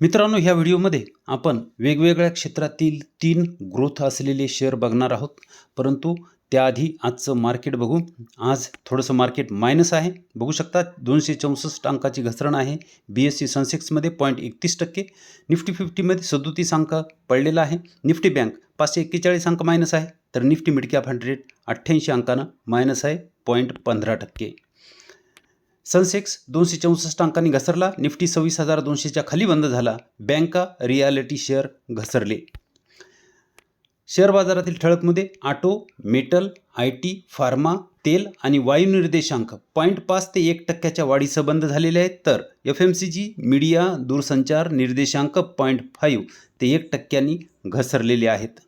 मित्रांनो ह्या व्हिडिओमध्ये आपण वेगवेगळ्या क्षेत्रातील तीन ग्रोथ असलेले शेअर बघणार आहोत. परंतु त्याआधी आजचं मार्केट बघू. आज थोडंसं मार्केट मायनस आहे. बघू शकता दोनशे चौसष्ट अंकाची घसरण आहे. बी एस सी सनसेक्समध्ये पॉईंट एकतीस टक्के. निफ्टी फिफ्टीमध्ये सदोतीस अंक पडलेला आहे. निफ्टी बँक पाचशे एक्केचाळीस अंक मायनस आहे. तर निफ्टी मिडकॅप हंड्रेड अठ्ठ्याऐंशी अंकानं मायनस आहे. पॉईंट पंधरा टक्के. सनसेक्स दोनशे चौसष्ट अंकांनी घसरला. निफ्टी सव्वीस हजार दोनशेच्या खाली बंद झाला. बँका रियालिटी शेअर घसरले. शेअर बाजारातील ठळकमध्ये auto metal I T pharma तेल आणि वायू निर्देशांक. पॉईंट पाच ते एक टक्क्याच्या वाढीसह बंद झालेले आहेत. तर F M C G media दूरसंचार निर्देशांक पॉईंट फाईव्ह ते एक टक्क्यांनी घसरलेले आहेत.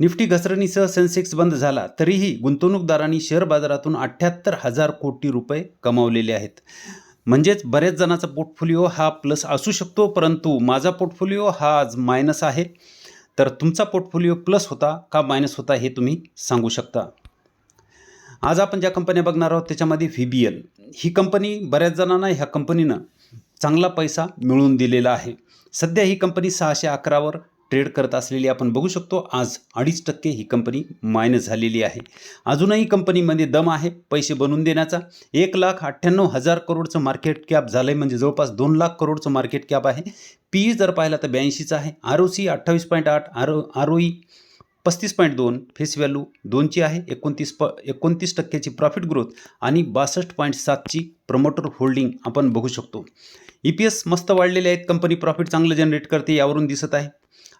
निफ्टी घसरणीसह सेन्सेक्स बंद झाला तरीही गुंतवणूकदारांनी शेअर बाजारातून अठ्ठ्याहत्तर हजार कोटी रुपये कमावलेले आहेत. म्हणजेच बऱ्याच जणांचा पोर्टफोलिओ हा प्लस असू शकतो परंतु माझा पोर्टफोलिओ हा आज मायनस आहे. तर तुमचा पोर्टफोलिओ प्लस होता का मायनस होता हे तुम्ही सांगू शकता. आज आपण ज्या कंपन्या बघणार आहोत त्याच्यामध्ये व्ही बी एल ही कंपनी बऱ्याच जणांना ह्या कंपनीनं चांगला पैसा मिळवून दिलेला आहे. सध्या ही कंपनी सहाशे अकरावर ट्रेड करत असलेली आपण बघू शकतो आज अडीच टक्के ही कंपनी मायनस झालेली आहे. अजूनही कंपनीमध्ये दम आहे पैसे बनवून देण्याचा. एक लाख अठ्ठ्याण्णव हजार करोडचं मार्केट कॅप झालं आहे म्हणजे जवळपास दोन लाख करोडचं मार्केट कॅप आहे. पी जर पाहिला तर ब्याऐंशीचा आहे. आर ओ सी अठ्ठावीस पॉईंट आठ आर आर ओ ई पस्तीस पॉईंट दोन फेस व्हॅल्यू दोनची आहे. एकोणतीस प एकोणतीस टक्क्याची प्रॉफिट ग्रोथ आणि बासष्ट पॉईंट सातची प्रमोटर होल्डिंग आपण बघू शकतो. ई पी एस मस्त वाढलेले आहेत कंपनी प्रॉफिट चांगलं जनरेट करते यावरून दिसत आहे.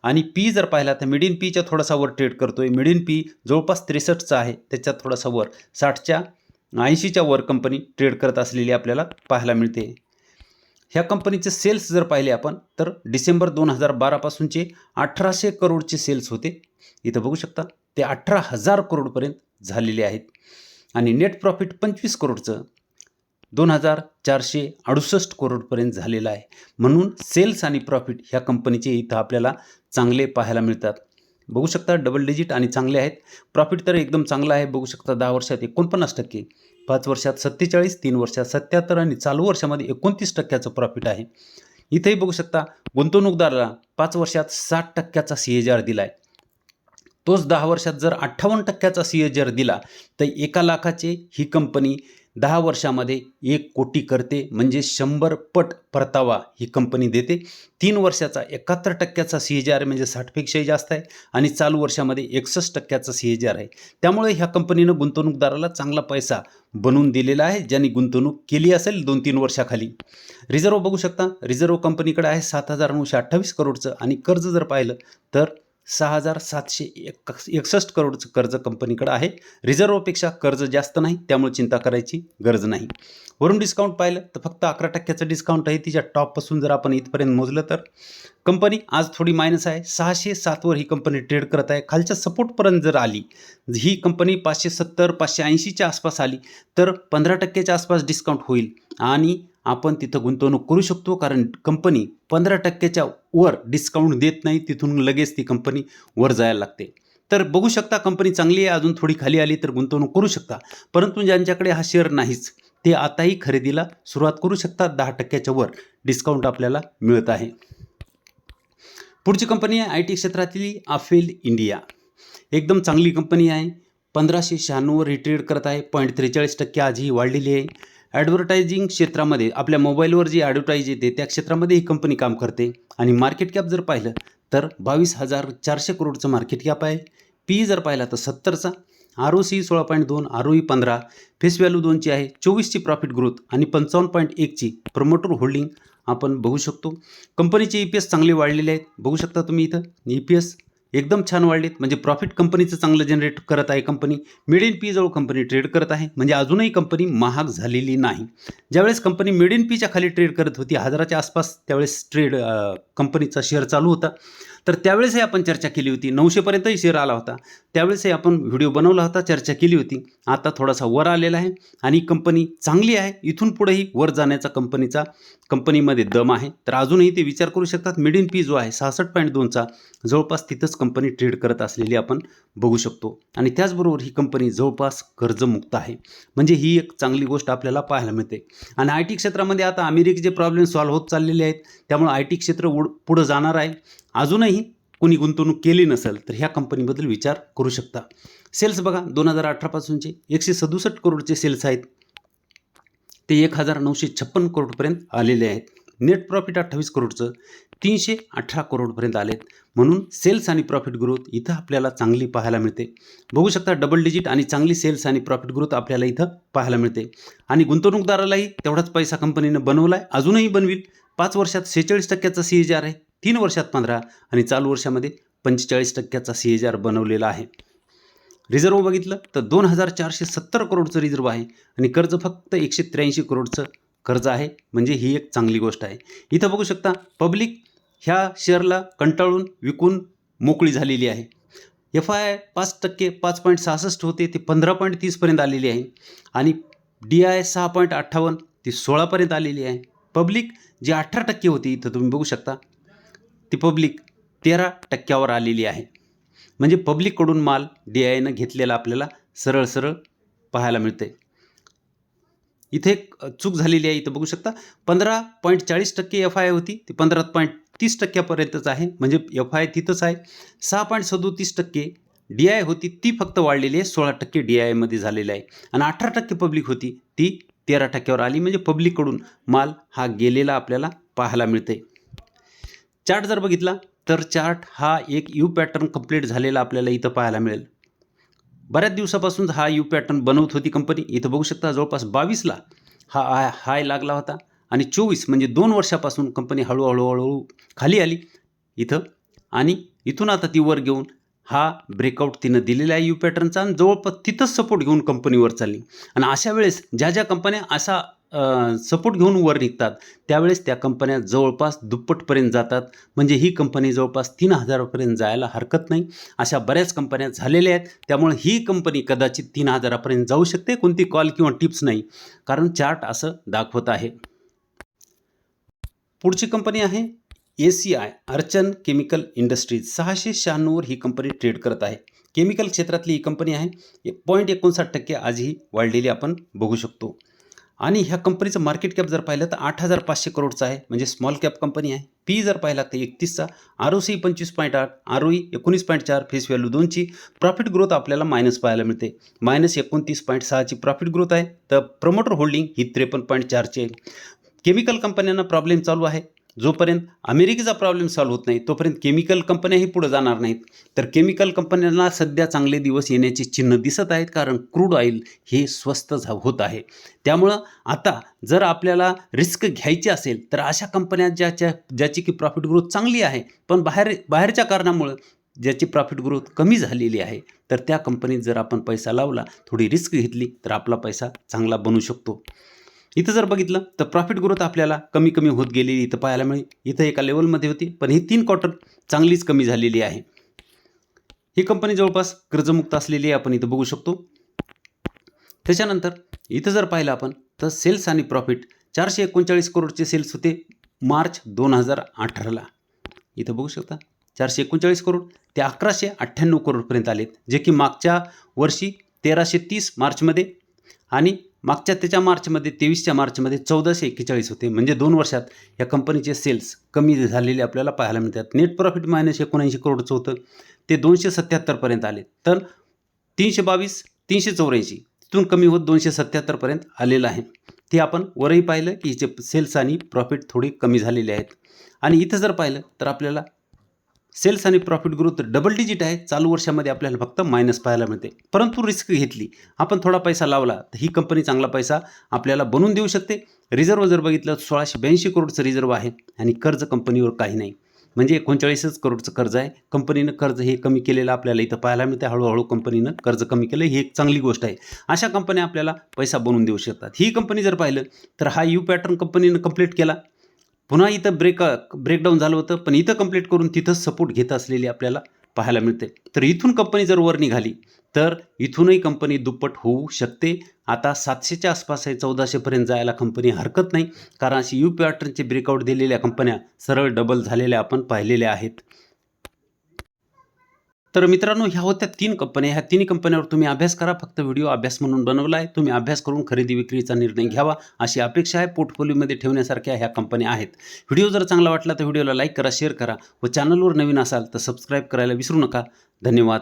आणि पी जर पाहिला तर मिडियन पीच्या थोडासा वर ट्रेड करतो आहे मिडियन पी जवळपास त्रेसष्टचा आहे. त्याच्यात थोडासा वर. साठच्या ऐंशीच्या वर कंपनी ट्रेड करत असलेली आपल्याला पाहायला मिळते. ह्या कंपनीचे सेल्स जर पाहिले आपण तर डिसेंबर दोन हजार बारापासूनचे अठराशे करोडचे सेल्स होते. इथं बघू शकता ते अठरा हजार करोडपर्यंत झालेले आहेत. आणि नेट प्रॉफिट पंचवीस करोडचं. दोन हजार चारशे अडुसष्ट करोडपर्यंत झालेला आहे. म्हणून सेल्स आणि प्रॉफिट ह्या कंपनीचे इथं आपल्याला चांगले पाहायला मिळतात. बघू शकता डबल डिजिट आणि चांगले आहेत. प्रॉफिट तर एकदम चांगलं आहे. बघू शकता दहा वर्षात एकोणपन्नास टक्के पाच वर्षात सत्तेचाळीस तीन वर्षात सत्याहत्तर आणि चालू वर्षामध्ये एकोणतीस टक्क्याचं प्रॉफिट आहे. इथेही बघू शकता गुंतवणूकदाराला पाच वर्षात साठ टक्क्याचा सी एच आर दिला आहे तोच दहा वर्षात जर अठ्ठावन्न टक्क्याचा सी एच आर दिला तर एका लाखाचे ही कंपनी दहा वर्षामध्ये एक कोटी करते म्हणजे शंभर पट परतावा ही कंपनी देते. तीन वर्षाचा एकाहत्तर टक्क्याचा सी एच आर म्हणजे साठपेक्षाही जास्त आहे आणि चालू वर्षामध्ये एकसष्ट टक्क्याचा सी एच आर आहे. त्यामुळे ह्या कंपनीनं गुंतवणूकदाराला चांगला पैसा बनवून दिलेला आहे ज्यांनी गुंतवणूक केली असेल दोन तीन वर्षाखाली. रिझर्व बघू शकता रिझर्व कंपनीकडे आहे सात हजार नऊशे अठ्ठावीस करोडचं आणि कर्ज जर पाहिलं तर सहा हजार सातशे एक एकसष्ट करोडचं कर्ज कंपनीकडं आहे. रिझर्वपेक्षा कर्ज जास्त नाही त्यामुळे चिंता करायची गरज नाही. वरून डिस्काउंट पाहिलं तर फक्त अकरा टक्क्याचं डिस्काउंट आहे. तिच्या टॉपपासून जर आपण इथपर्यंत मोजलं तर. कंपनी आज थोडी मायनस आहे. सहाशे सातवर ही कंपनी ट्रेड करत आहे. खालच्या सपोर्टपर्यंत जर आली ही कंपनी पाचशे सत्तर पाचशे ऐंशीच्या आसपास आली तर पंधरा टक्क्याच्या आसपास डिस्काउंट होईल. आणि आपण तिथं गुंतवणूक करू शकतो कारण कंपनी पंधरा टक्क्याच्या वर डिस्काउंट देत नाही तिथून लगेच ती कंपनी वर जायला लागते. तर बघू शकता कंपनी चांगली आहे अजून थोडी खाली आली तर गुंतवणूक करू शकता. परंतु ज्यांच्याकडे हा शेअर नाहीच ते आताही खरेदीला सुरुवात करू शकतात. दहा टक्क्याच्या वर डिस्काउंट आपल्याला मिळत आहे. पुढची कंपनी आहे आय टी क्षेत्रातली आफेल इंडिया एकदम चांगली कंपनी आहे. पंधराशे शहाण्णववर रिट्रेड करत आहे. पॉईंट त्रेचाळीस टक्के आजही वाढलेली आहे. ॲडव्हर्टायझिंग क्षेत्रामध्ये आपल्या मोबाईलवर जी ॲडव्हर्टाईज येते त्या क्षेत्रामध्ये ही कंपनी काम करते. आणि मार्केट कॅप जर पाहिलं तर बावीस हजार चारशे करोडचं मार्केट कॅप आहे. पी जर पाहिला तर सत्तरचा. आर ओ सी सोळा पॉईंट दोन आर ओ ई पंधरा. फेस व्हॅल्यू दोनची आहे चोवीसची प्रॉफिट ग्रोथ आणि पंचावन्न पॉईंट एकची प्रमोटर होल्डिंग आपण बघू शकतो. कंपनीचे ई पी एस चांगले वाढलेले आहेत. बघू शकता तुम्ही इथं ई पी एस एकदम छान वाढलेत. म्हणजे प्रॉफिट कंपनीचं चांगलं जनरेट करत आहे कंपनी मिड इन पी जवळ कंपनी ट्रेड करत आहे. म्हणजे अजूनही कंपनी महाग झालेली नाही. ज्यावेळेस कंपनी मिड इन पीच्या खाली ट्रेड करत होती हजाराच्या आसपास त्यावेळेस ट्रेड कंपनीचा शेअर चालू होता. तर त्यावेळेसही आपण चर्चा केली होती. नऊशेपर्यंतही शेअर आला होता. त्यावेळेसही आपण व्हिडिओ बनवला होता चर्चा केली होती. आता थोडासा वर आलेला आहे आणि कंपनी चांगली आहे. इथून पुढेही वर जाण्याचा कंपनीचा कंपनीमध्ये दम आहे. तर अजूनही ते विचार करू शकतात. मिडियन पी जो आहे सहासष्ट पॉईंट दोनचा जवळपास तिथंच कंपनी ट्रेड करत असलेली आपण बघू शकतो. आणि त्याचबरोबर ही कंपनी जवळपास कर्जमुक्त आहे. म्हणजे ही एक चांगली गोष्ट आपल्याला पाहायला मिळते. आणि आय टी क्षेत्रामध्ये आता अमेरिकेचे प्रॉब्लेम सॉल्व्ह होत चाललेले आहेत. त्यामुळे आय टी क्षेत्र उड पुढं जाणार आहे. अजूनही कोणी गुंतवणूक केली नसेल तर ह्या कंपनीबद्दल विचार करू शकता. सेल्स बघा दोन हजार अठरापासूनचे एकशे सदुसष्ट करोडचे सेल्स आहेत. ते एक हजार नऊशे छप्पन करोडपर्यंत आलेले आहेत. नेट प्रॉफिट अठ्ठावीस करोडचं तीनशे अठरा करोडपर्यंत आलेत. म्हणून सेल्स आणि प्रॉफिट ग्रोथ इथं आपल्याला चांगली पाहायला मिळते. बघू शकता डबल डिजिट आणि चांगली सेल्स आणि प्रॉफिट ग्रोथ आपल्याला इथं पाहायला मिळते. आणि गुंतवणूकदारालाही तेवढाच पैसा कंपनीनं बनवला आहे अजूनही बनवील. पाच वर्षात सेहेचाळीस टक्क्याचा सी एच आर आहे. तीन वर्षात पंधरा आणि चालू वर्षामध्ये पंचेचाळीस टक्क्याचा सी एच आर बनवलेला आहे. रिझर्व बघितलं तर दोन हजार चारशे सत्तर करोडचं रिझर्व आहे आणि कर्ज फक्त एकशे त्र्याऐंशी करोडचं कर्ज आहे. म्हणजे ही एक चांगली गोष्ट आहे. इथं बघू शकता पब्लिक ह्या शेअरला कंटाळून विकून मोकळी झालेली आहे. एफ आय आय पाच टक्के पाच पॉईंट सहासष्ट होते ते पंधरा पॉईंट तीसपर्यंत आलेली आहे. आणि डी आय सहा पॉईंट अठ्ठावन्न ती सोळापर्यंत आलेली आहे. पब्लिक जी अठरा टक्के होती इथं तुम्ही बघू शकता ती पब्लिक तेरा टक्क्यावर आलेली आहे. म्हणजे पब्लिककडून माल डी आयनं घेतलेला आपल्याला सरळ सरळ पाहायला मिळते इथे एक चूक झालेली आहे इथं बघू शकता. पंधरा पॉईंट चाळीस टक्के एफ आय होती. ती पंधरा पॉईंट तीस टक्क्यापर्यंतच आहे. म्हणजे एफ आय तिथंच आहे. सहा पॉईंट सदोतीस टक्के डी आय होती ती फक्त वाढलेली आहे. सोळा टक्के डी आयमध्ये झालेली आहे. आणि अठरा टक्के पब्लिक होती ती तेरा टक्क्यावर आली. म्हणजे पब्लिककडून माल हा गेलेला आपल्याला पाहायला मिळते चार्ट जर बघितला तर चार्ट हा एक यू पॅटर्न कंप्लीट झालेला आपल्याला इथं पाहायला मिळेल. बऱ्याच दिवसापासून हा यू पॅटर्न बनवत होती कंपनी इथं बघू शकता जवळपास बावीसला हा आय हाय लागला होता आणि चोवीस म्हणजे दोन वर्षापासून कंपनी हळूहळू हळूहळू खाली आली इथं. आणि इथून आता ती वर घेऊन हा ब्रेकआउट तिनं दिलेला आहे यू पॅटर्नचा आणि जवळपास तिथंच सपोर्ट घेऊन कंपनीवर चालली. आणि अशा वेळेस ज्या ज्या कंपन्या असा सपोर्ट घेऊन वर निघतात. त्यावेळेस त्या कंपन्या जवळपास दुप्पटपर्यंत जातात. म्हणजे ही कंपनी जवळपास तीन हजारापर्यंत जायला हरकत नाही. अशा बऱ्याच कंपन्या झालेल्या आहेत. त्यामुळे ही कंपनी कदाचित तीन हजारापर्यंत जाऊ शकते. कोणती कॉल किंवा टिप्स नाही. कारण चार्ट असं दाखवत आहे. पुढची कंपनी आहे A C I Archean chemical industries सहाशे शहाण्णववर ही कंपनी ट्रेड करत आहे. केमिकल क्षेत्रातली ही कंपनी आहे. पॉईंट एकोणसाठ टक्के आजही वाढलेली आपण बघू शकतो. आणि ह्या कंपनीचं मार्केट कॅप जर पाहिलं तर आठ हजार पाचशे करोडचं आहे. म्हणजे स्मॉल कॅप कंपनी आहे. पी जर पाहिला तर एकतीसचा. आर ओ सी पंचवीस पॉईंट आठ. आर ओ ई एकोणीस पॉईंट चार. फेस व्हॅल्यू दोनची. प्रॉफिट ग्रोथ आपल्याला मायनस पाहायला मिळते. मायनस एकोणतीस पॉईंट सहाची प्रॉफिट ग्रोथ आहे. तर प्रमोटर होल्डिंग ही त्रेपन्न पॉईंट चारची आहे. केमिकल कंपन्यांना प्रॉब्लेम चालू आहे. जोपर्यंत अमेरिकेचा प्रॉब्लेम सॉल्व्ह होत नाही तोपर्यंत केमिकल कंपन्याही पुढे जाणार नाहीत. तर केमिकल कंपन्यांना सध्या चांगले दिवस येण्याची चिन्ह दिसत आहेत कारण क्रूड ऑइल हे स्वस्त झा होत आहे. त्यामुळं आता जर आपल्याला रिस्क घ्यायची असेल तर अशा कंपन्या ज्याच्या ज्याची की प्रॉफिट ग्रोथ चांगली आहे पण बाहेर बाहेरच्या कारणामुळं ज्याची प्रॉफिट ग्रोथ कमी झालेली आहे तर त्या कंपनीत जर आपण पैसा लावला थोडी रिस्क घेतली तर आपला पैसा चांगला बनू शकतो. इथं जर बघितलं तर प्रॉफिट ग्रोथ आपल्याला कमी कमी होत गेलेली इथं पाहायला मिळेल. इथं एका लेवलमध्ये होती पण ही तीन क्वार्टर चांगलीच कमी झालेली आहे. ही कंपनी जवळपास कर्जमुक्त असलेली आहे आपण इथं बघू शकतो. त्याच्यानंतर इथं जर पाहिलं आपण तर सेल्स आणि प्रॉफिट चारशे एकोणचाळीस करोडचे सेल्स होते मार्च दोन हजार अठराला. इथं बघू शकता चारशे एकोणचाळीस करोड ते अकराशे अठ्ठ्याण्णव करोडपर्यंत आलेत जे की मागच्या वर्षी तेराशे तीस मार्चमध्ये आणि मागच्या त्याच्या मार्चमध्ये तेवीसच्या मार्चमध्ये चौदाशे एक्केचाळीस होते. म्हणजे दोन वर्षात या कंपनीचे सेल्स कमी झालेले आपल्याला पाहायला मिळतात. नेट प्रॉफिट मायनस एकोणऐंशी करोडचं होतं. ते दोनशे सत्याहत्तरपर्यंत आले. तर तीनशे बावीस तीनशे चौऱ्याऐंशी तिथून कमी होत दोनशे सत्याहत्तरपर्यंत आलेलं आहे. ते आपण वरही पाहिलं की हिचे सेल्स आणि प्रॉफिट थोडे कमी झालेले आहेत. आणि इथं जर पाहिलं तर आपल्याला सेल्स आणि प्रॉफिट ग्रोथ डबल डिजिट आहे. चालू वर्षामध्ये आपल्याला फक्त मायनस पाहायला मिळते. परंतु रिस्क घेतली. आपण थोडा पैसा लावला तर ही कंपनी चांगला पैसा आपल्याला बनवून देऊ शकते. रिझर्व जर बघितलं सोळाशे ब्याऐंशी करोडचं रिझर्व आहे आणि कर्ज कंपनीवर काही नाही. म्हणजे एकोणचाळीसच करोडचं कर्ज आहे. कंपनीनं कर्ज हे कमी केलेलं आपल्याला इथं पाहायला मिळते हळूहळू कंपनीनं कर्ज कमी केलं ही एक चांगली गोष्ट आहे. अशा कंपन्या आपल्याला पैसा बनवून देऊ शकतात. ही कंपनी जर पाहिलं तर हा यू पॅटर्न कंपनीनं कंप्लीट केला. पुन्हा इथं ब्रेक ब्रेकडाऊन झालं होतं पण इथं कंप्लीट करून तिथंच सपोर्ट घेत असलेली आपल्याला पाहायला मिळते. तर इथून कंपनी जर वर निघाली तर इथूनही कंपनी दुप्पट होऊ शकते. आता सातशेच्या आसपास आहे चौदाशेपर्यंत जायला कंपनी हरकत नाही. कारण अशी यू पॅटर्नचे ब्रेकआउट दिलेल्या कंपन्या सरळ डबल झालेल्या आपण पाहिलेल्या आहेत. तर मित्रांनो ह्या होत्या तीन कंपन्या. ह्या तिन्ही कंपन्यावर तुम्ही अभ्यास करा. फक्त व्हिडिओ अभ्यास म्हणून बनवला आहे. तुम्ही अभ्यास करून खरेदी विक्रीचा निर्णय घ्यावा. अशी अपेक्षा आहे पोर्टफोलिओमध्ये ठेवण्यासारख्या ह्या कंपन्या आहेत. व्हिडिओ जर चांगला वाटला तर व्हिडिओला लाईक करा शेअर करा व चॅनलवर नवीन असाल तर सबस्क्राईब करायला विसरू नका. धन्यवाद.